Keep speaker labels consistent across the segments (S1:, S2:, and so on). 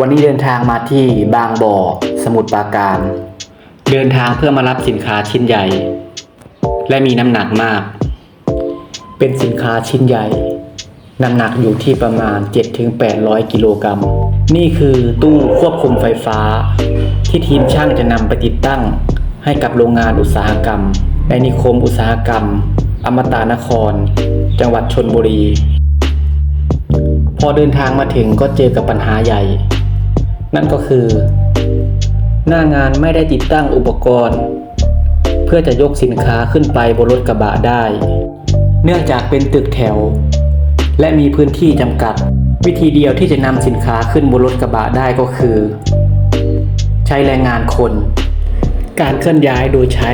S1: วันนี้เดินทางมาที่บางบ่อ สมุทรปราการ เดินทางเพื่อมารับสินค้าชิ้นใหญ่ และมีน้ำหนักมาก เป็นสินค้าชิ้นใหญ่ น้ำหนักอยู่ที่ประมาณ 7-800 กิโลกรัม นี่คือตู้ควบคุมไฟฟ้า ที่ทีมช่างจะนำไปติดตั้ง ให้กับโรงงานอุตสาหกรรม ในนิคมอุตสาหกรรม อมตะนคร จังหวัดชนบุรี พอเดินทางมาถึงก็เจอกับปัญหาใหญ่ นั่นก็คือ หน้างานไม่ได้ติดตั้งอุปกรณ์ เพื่อจะยกสินค้าขึ้นไปบนรถกระบะได้ เนื่องจากเป็นตึกแถว และมีพื้นที่จำกัด วิธีเดียวที่จะนำสินค้าขึ้นบนรถกระบะได้ก็คือ ใช้แรงงานคน การเคลื่อนย้ายโดยใช้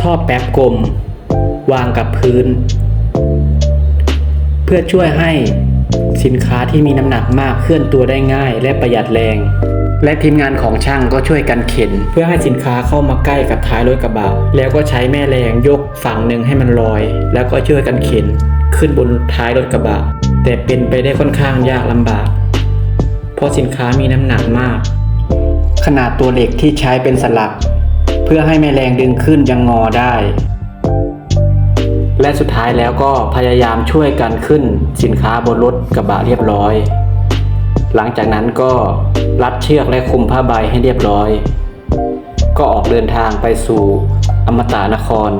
S1: ท่อแป๊บกลม วางกับพื้น เพื่อช่วยให้ สินค้าที่มีน้ำหนักมากเคลื่อนตัวได้ง่าย และประหยัดแรง และทีมงานของช่างก็ช่วยกันเข็น เพื่อให้สินค้าเข้ามาใกล้กับท้ายรถกระบะแล้วก็ใช้แม่แรงยกฝั่งหนึ่งให้มันลอย แล้วก็ช่วยกันเข็น ขึ้นบนท้ายรถกระบะแต่เป็นไปได้ค่อนข้างยากลำบาก เพราะสินค้ามีน้ำหนักมาก ขนาดตัวเหล็กที่ใช้เป็นสลัก เพื่อให้แม่แรงดึงขึ้นยังงอได้ และสุดท้ายแล้วก็พยายามช่วยกันขึ้นสินค้าบนรถกระบะเรียบร้อย หลังจากนั้นก็รัดเชือกและคุมผ้าใบให้เรียบร้อย ก็ออกเดินทางไปสู่อมตะนคร